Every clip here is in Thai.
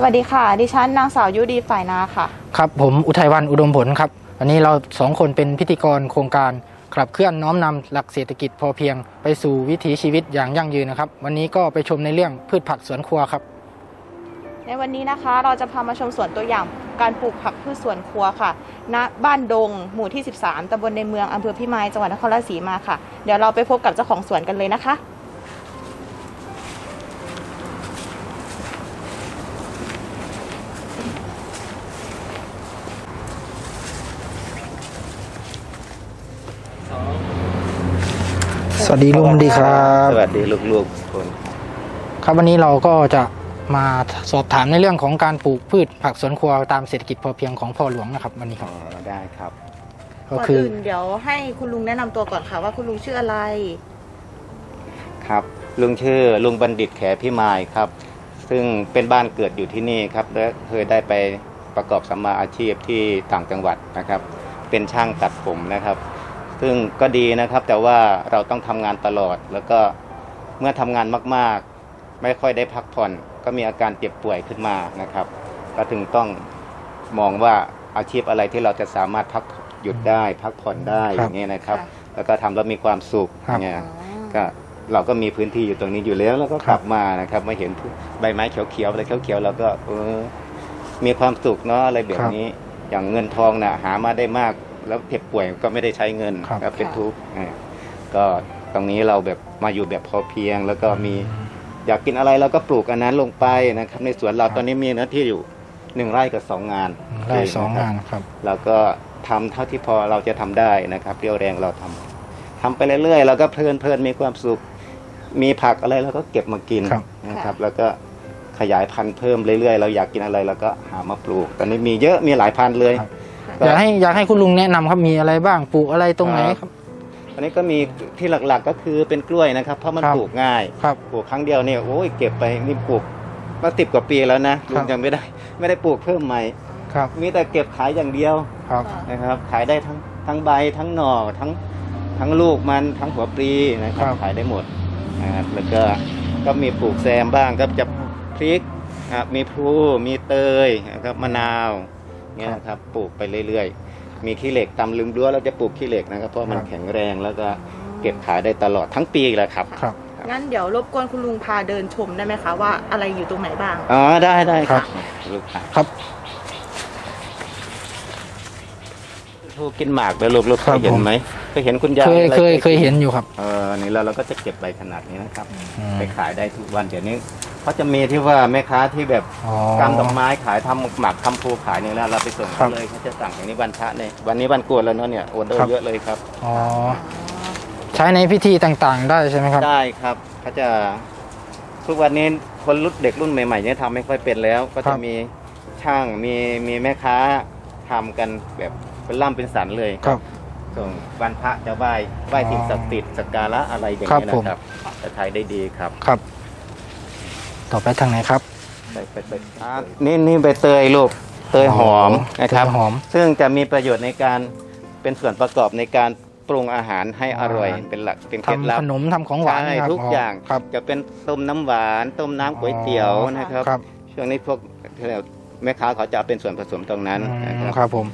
สวัสดีค่ะ ดิฉันนางสาวยุดีฝ่ายนาค่ะ ครับผมอุทัยวันอุดมผลครับวันนี้เราสองคนเป็นพิธีกรโครงการขับเคลื่อนน้อมนำหลักเศรษฐกิจพอเพียง ไปสู่วิถีชีวิตอย่างยั่งยืนนะครับ วันนี้ก็ไปชมในเรื่องพืชผักสวนครัวครับ ในวันนี้นะคะเราจะพามาชมสวนตัวอย่างการปลูกผักพืชสวนครัวค่ะ ณ บ้านดง หมู่ที่ 13ตำบลในเมืองอำเภอพิมายจังหวัดนครราชสีมาค่ะ เดี๋ยวเราไปพบกับเจ้าของสวนกันเลยนะคะ สวัสดีลุงดีครับ สวัสดีลูกๆทุกคนครับวันนี้เราก็จะมาสอบถามในเรื่องของการปลูกพืชผักสวนครัวตามเศรษฐกิจพอเพียงของพ่อหลวงนะครับวันนี้คอ๋รับอได้ครับ ก็ก่อนคืออื่นเดี๋ยวให้คุณลุงแนะนำตัวก่อนค่ะว่าคุณลุงชื่ออะไร ครับ ลุงชื่อลุงบัณฑิตแขพิมายครับ ซึ่งเป็นบ้านเกิดอยู่ที่นี่ครับ และเคยได้ไปประกอบสัมมาอาชีพที่ต่างจังหวัดนะครับ เป็นช่างตัดผมนะครับ ซึ่งก็ดีนะครับ แต่ว่าเราต้องทำงานตลอด แล้วก็เมื่อทำงานมากๆ ไม่ค่อยได้พักผ่อน ก็มีอาการเจ็บป่วยขึ้นมานะครับ ก็ถึงต้องมองว่าอาชีพอะไรที่เราจะสามารถพักหยุดได้ พักผ่อนได้อย่างนี้ยนะครับ ค่ะ แล้วก็ทำแล้วมีความสุขครับ เนี่ยอ๋อก็เราก็มีพื้นที่อยู่ตรงนี้อยู่แล้ว แล้วก็คกรับลับมานะครับมาเห็นใบไม้เขียวๆอะไรเขียวๆเราก็เออมีความสุขเนาะอะไรแบบนี้ อย่างเงินทองน่ะหามาได้มาก แล้วเจ็บป่วยก็ไม่ได้ใช้เงินครับก็เป็นทุกข์อ่าก็ตรงนี้เราแบบมาอยู่แบบพอเพียง แล้วก็มีอยากกินอะไรเราก็ปลูกอันนั้นลงไปนะครับ ในสวนเราตอนนี้มีเนื้อที่อยู่หนึ่งไร่กับสองงานไร่สองนะครับงานครับเราก็ทำเท่าที่พอเราจะทำได้นะครับเรี่ยวแรงเราทำทำไปเรื่อยๆเราก็เพลินเพลินมีความสุข มีผักอะไรเราก็เก็บมากินครับนะครับ แล้วก็ขยายพันธุ์เพิ่มเรื่อยๆ เราอยากกินอะไรเราก็หามาปลูก ตอนนี้มีเยอะมีหลายพันธุ์เลยครับก็ อยากให้อยากให้คุณลุงแนะนำครับมีอะไรบ้างปลูกอะไรตรงไหนครับ อันนี้ก็มีที่หลักๆก็คือเป็นกล้วยนะครับ เพราะมันครับปลูกง่ายครับปลูกครั้งเดียวเนี่ยโอ้ยเก็บไปนี่ปลูกมาสิบกว่าปีแล้วนะลุครังบยังไม่ได้ ไม่ได้ปลูกเพิ่มใหม่ครับมีแต่เก็บขายอย่างเดียวครับนะครับ ขายได้ทั้งทั้งใบทั้งหน่อทั้งทั้งลูกมันทั้งหัวปลีนะครับครับขายได้หมดนะครับแล้วก็ก็มีปลูกแซมบ้างก็จะพริกนะครับมีพลูมีเตยนะครับมะนาว เนี่ยนะครับปลูกไปเรื่อยๆ มีขี้เหล็กตำลืมรั้วเราจะปลูกขี้เหล็กนะครับเพราะมันแข็งแรงแล้วก็เก็บขายได้ตลอดทั้งปีแหละครับครับ งั้นเดี๋ยวรบกวนคุณลุงพาเดินชมได้ไหมคะว่าอะไรอยู่ตรงไหนบ้าง อ๋อได้ได้คครัรับบลูกค้าครับทูกินหมากแล้วลูกลูกคเครับยเห็นผมไหมเคยเห็นคุณยายเคยอะไรเคยเคยเห็นอยู่ครับเออนี่แล้วเราก็จะเก็บใบขนาดนี้นะครับอืมไปขายได้ทุกวันเดี๋ยวนี้ เขาจะมีที่ว่าแม่ค้าที่แบบอ๋อ กำดอกไม้ขายทำหมักทำภูขายนี่แล้วเราไปส่งครัเขาบเลยเขาจะสั่งอย่างนี้วันพระเนี่ยวันนี้วันโกนแล้วเนาะเนี่ยออเดอครัร์บ เยอะเลยครับ อ๋อใช้ในพิธีต่างๆ ได้ใช่ไหมครับ ได้ครับเขาจะทุกวันนี้คนรุ่นเด็กรุ่นใหม่ๆเนี่ยทำไม่ค่อยเป็นแล้ว ก็ครัจะบ มีช่างมีมีแม่ค้าทำกันแบบเป็นล่ำเป็นสันเลยครับ ส่งวันพระจะไหว้ไหว้สิ่งศักดิ์สิทธิ์สักการะอะไรอย่างครับนี้ยผมนะครับจะขายได้ดีครับ ครับ ต่อไปทางไหนครับใบใบใบอ่านี่นี่ใบเตยลูกเตยหอมนะครับเตยหอม ซึ่งจะมีประโยชน์ในการเป็นส่วนประกอบในการปรุงอาหารให้อร่อยอาหารเป็นหลักเป็นเคล็ดทำลับขนมทำของหวานใช่นะครับทุกอย่างครับจะเป็นต้มน้ำหวานต้มน้ำก๋วยเตี๋ยวนะครับครับช่วงนี้พวกแม่ค้าเขาจะเอาเป็นส่วนผสมตรงนั้นอืนะมครับครับผม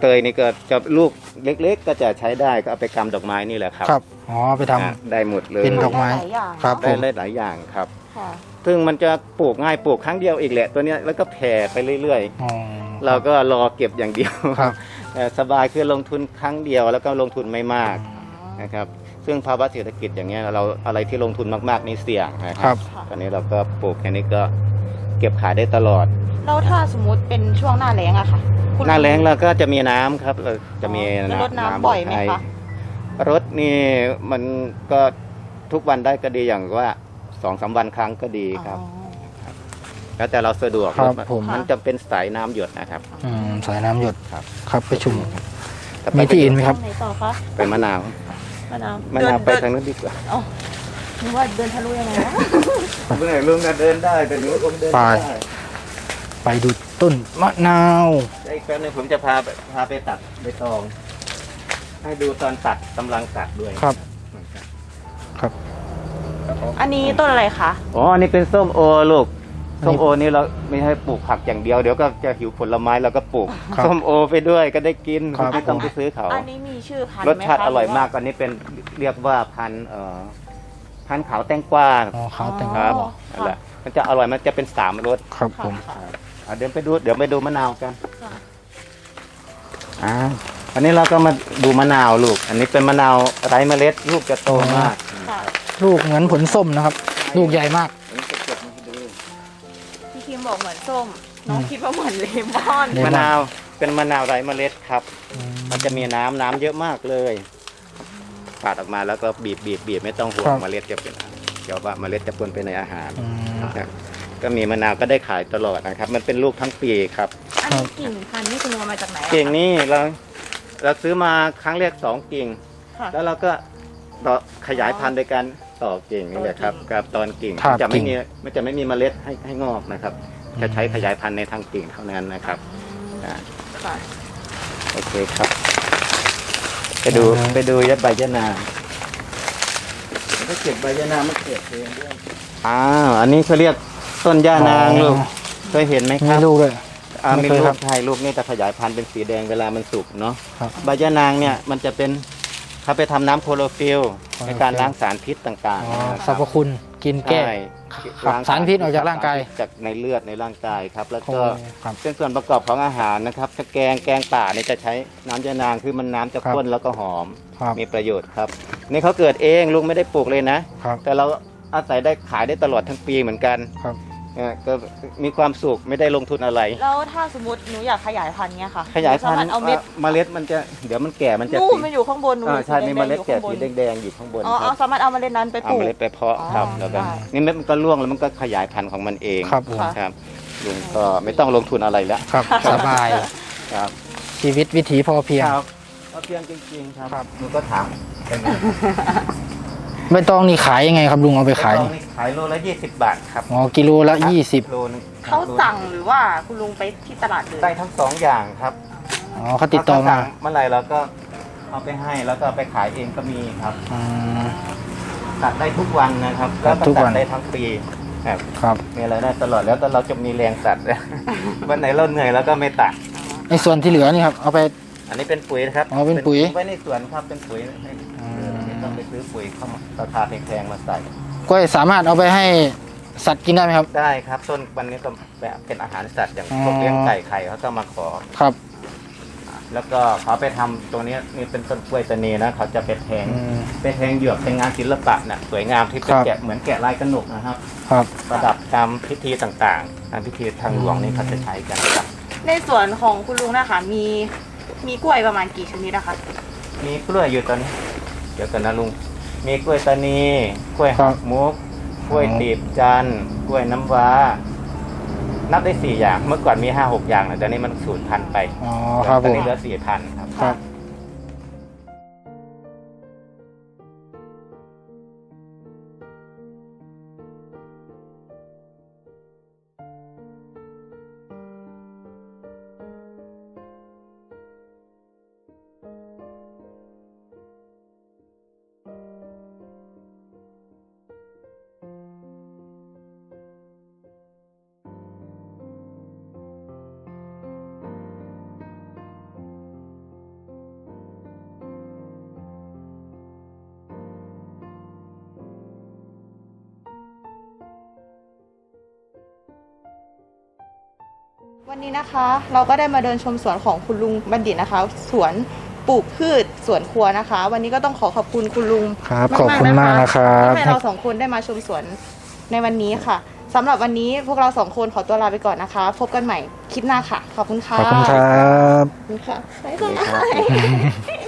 เตยนี่ก็จะลูกเล็ก ๆ ก็จะใช้ได้ก็เอาไปกำดอกไม้นี่แหละครับครับอ๋อไปทำอ่าได้หมดเลยเป็นดอกไม้หลายอย่างครับเนได้อะได้หลายอย่างครับค่ะ ซึ่งมันจะปลูกง่ายปลูกครั้งเดียวอีกแหละตัวเนี้ยแล้วก็แผ่ไปเรื่อยอ๋อๆเราก็รอเก็บอย่างเดียวครับแต่สบายคือลงทุนครั้งเดียวแล้วก็ลงทุนไม่มากนะครับ ซึ่งภาวะเศรษฐกิจอย่างเงี้ยเราอะไรที่ลงทุนมากๆนี่เสี่ยงนะคครัรับตอนนี้เราก็ปลูกแค่นี้ก็เก็บขายได้ตลอด แล้วถ้าสมมุติเป็นช่วงหน้าแล้งอะค่ะคุณ หน้าแล้งเราก็จะมีน้ำครับเราจะมีแล้วรดน้ำำบ่อยไหมให้คะรถนี่มันก็ทุกวันได้ก็ดีอย่างว่า สองสามวันครั้งก็ดีครับ อ๋อ แล้วแต่เราสะดวกครับถนผม มันจะเป็นสายน้ำหยดนะครับ อืมสายน้ำหยดครับ ครับไปชุม แต่ไปมีที่อื่นไหมครับ ทางไหนต่อคะเป็นมะนาวมะนาวมะนาวไปเดิทางนนั้นดีกว่าอ๋อนึกว่าเดินทะลุยังไงวะเมื่อไหร่ลุงก็เดินได้แต่หนูคงเดินไปไม่ได้ไปดูต้นมะนาวอีกแป๊บนึงผมจะพาไปพาไปตัดใบตอง ให้ดูตอนตัดกำลังตัดด้วยครับ ครับ อันนี้ต้นอะไรคะ อ๋ออันนี้เป็นส้มโอลูกส้มโอนี่เราไม่ให้ปลูกผักอย่างเดียวเดี๋ยวก็จะหิวผลไม้เราก็ปลูกครับส้มโอไปด้วยก็ได้กินครับ ไม่ต้องไปซื้อเขา อันนี้มีชื่อพันธุ์รไหมสคะชาติอร่อยมากหอันนี้เป็นเรียกว่าพันธุ์เอ่อพันธุ์ขาวแตงกวาอ๋อเขาแต่งครับอ๋อนั่นแหละมันจะอร่อยมันจะเป็นสามรสครับค่ะผมค่ะ อะเดี๋ยวไปดูเดี๋ยวไปดูมะนาวกันค่ะ อ่าอันนี้เราก็มาดูมะนาวลูก อันนี้เป็นมะนาวไร้เมล็ดลูกจะโตมากค่ะ ลูกเหมือนผลส้มนะครับ ลูกใหญ่มากอันนี้จะเก็บมาให้ดูพี่คิมบอกเหมือนส้ม น้องคิดว่าเหมือนเลมอนเลมอนมะนาวเป็นมะนาวไร้เมล็ดครับ มันจะมีน้ำน้ำเยอะมากเลยปาดออกมาแล้วก็บีบบีบบีบไม่ต้องห่วงครับเมล็ดจะเป็นเดี๋ยวว่าเมล็ดจะปนไปในอาหารอืมนะครับก็มีมะนาวก็ได้ขายตลอดนะครับ มันเป็นลูกทั้งปีครับอันนี้กิ่งพันธุ์นี่คุณลุงเอามาจากไหนอะกิ่งนี้เราเราซื้อมาครั้งแรกสองกิ่งค่ะแล้วเราก็ต่อขยายพันธุ์โดยการ ต่อกิ่งนี่แหละครับต่อกิ่งกับตอนกิ่งครับจะไม่กิ่ง มีมันจะไม่มีเมล็ดให้ให้งอกนะครับ จะใช้ขยายพันธุ์ในทางกิ่งเท่านั้นนะครับอ่าค่ะโอเคครับ ไปดูไปดูยัดใบยะนางก็เก็บใบยะนางมาเก็บเองด้วยอ้าวอันนี้เขาเรียกต้นย่านางลูกเคยเห็นไหมคมีรับ ลูกด้วย อ่าไม่มีเคยลูครักบไทยลูกนี่จะขยายพันธุ์เป็นสีแดงเวลามันสุกเนาะครับ ใบยะนางเนี่ยมันจะเป็น เขาไปทำน้ำโคโลฟิลโคโลฟิลในการล้างสารพิษต่างอ๋อๆนะคสรรับรพคุณกินแก้ ใช่ขับสารพิษออกจากร่างกาย จากในเลือดในร่างกายครับ แล้วโอ้ก็ครับ เป็นส่วนประกอบของอาหารนะครับถ้าแกงแกงป่าเนี่ยจะใช้น้ำยะนางคือมันน้ำจะครับ ข้นแล้วก็หอม ครับมีประโยชน์ครับ นี่เขาเกิดเองลุงไม่ได้ปลูกเลยนะ ครับแต่เราอาศัยได้ขายได้ตลอดทั้งปีเหมือนกัน ครับเออก็มีความสุขไม่ได้ลงทุนอะไร แล้วถ้าสมมติหนูอยากขยายพันธุ์เนี้ยค่ะขยายพันสมรถธุ์เอาเม็ดเมล็ดมันจะเดี๋ยวมันแก่มันจะนู่สีนมันอยู่ข้างบนหนูอ่าใช่มีเมล็ดแก่สีแดงๆแดงๆอยู่ข้างบนอ๋อคเอารับสามารถเอาเมล็ดนั้นไปปเอาลูก เมล็ดไปเพาะอ๋อครับแล้วก็ได้ นี่เม็ดมันก็ร่วงแล้วมันก็ขยายพันธุ์ของมันเองครับผมค่ะครับลุงก็ไม่ต้องลงทุนอะไรแล้วครับสบายครับ ชีวิตวิถีพอเพียง ครับเอาเพียงจริงๆครับครับลุงก็ถามเป็นไง ใบตองนี่ขายยังไงครับลุงเอาไปขายใบตนี่องนี่ขายโลละยี่สิบบาทครับอ๋อกิโลละยี่สิบโลนึงเขาสั่งหรือว่าคุณลุงไปที่ตลาดเลยได้ทั้งสองอย่างครับอ๋อเขาติดต่อมาถ้สั่งเมื่อไหร่เราก็เอาไปให้แล้วก็เอาไปขายเองก็มีครับอืมตัดได้ทุกวันนะครับตัแล้วดก็ทุกตัวัดนได้ทั้งปีครับครับมีอะไรได้ตลอดแล้วก็เราจะมีแรงตัดวันไหนเราเหนื่อยแล้วก็ไม่ตัดในส่วนที่เหลือนี่ครับเอาไป อันนี้เป็นปุ๋ยนะครับอ๋อเป็นปุ๋ยไว้ในสวนครับเป็นปุ๋ยไม่อืมไม่ ต้องไปซื้อปุ๋ยเข้ามาราคาแพงๆมาใส่กล้วยสามารถเอาไปให้สัตว์กินได้ไหมครับ ได้ครับต้นวันนี้ก็แบบเป็นอาหารสัตว์อย่างอ๋อพวกเลี้ยงไก่ไข่เขาก็มาขอ ครับ แล้วก็เขาไปทำตรงนี้นี่เป็นต้นกล้วยตานีนะเขาจะไปแทงอืมไปแทงเหยือกเป็นงานศิลปะน่ะสวยงามที่เป็นครับ แกะเหมือนแกะลายกระหนกนะครับ ครับ ประดับตามพิธีต่างๆตามพิธีทางหลวงนี่เขาจะใช้กันครับ ในส่วนของคุณลุงนะคะ มีมีกล้วยประมาณกี่ชนิดนะคะ มีกล้วยอยู่ตอนนี้ เดี๋ยวกันนะลุง มีกล้วยตานีกล้วยครัหับกมุกกล้วยตีบจันทร์กล้วยน้ำว้า นับได้สี่อย่าง เมื่อก่อนมีห้าหกอย่างนะแต่นี้มันสูญพันธุ์ไปอ๋อครับตผอนมนี้เหลือสี่พันครับ ครับ วันนี้นะคะเราก็ได้มาเดินชมสวนของคุณลุงบัณฑิตนะคะ สวนปลูกพืชสวนครัวนะคะ วันนี้ก็ต้องขอขอบคุณคุณลุงครับขอบคุณมากนะครับที่ให้เราสองคนได้มาชมสวนในวันนี้ค่ะสำหรับวันนี้พวกเราสองคนขอตัวลาไปก่อนนะคะ พบกันใหม่คลิปหน้าค่ะ ขอบคุณค่ะขอบคุณครับขอบคุณค่ะบ๊ายนี่บาครับย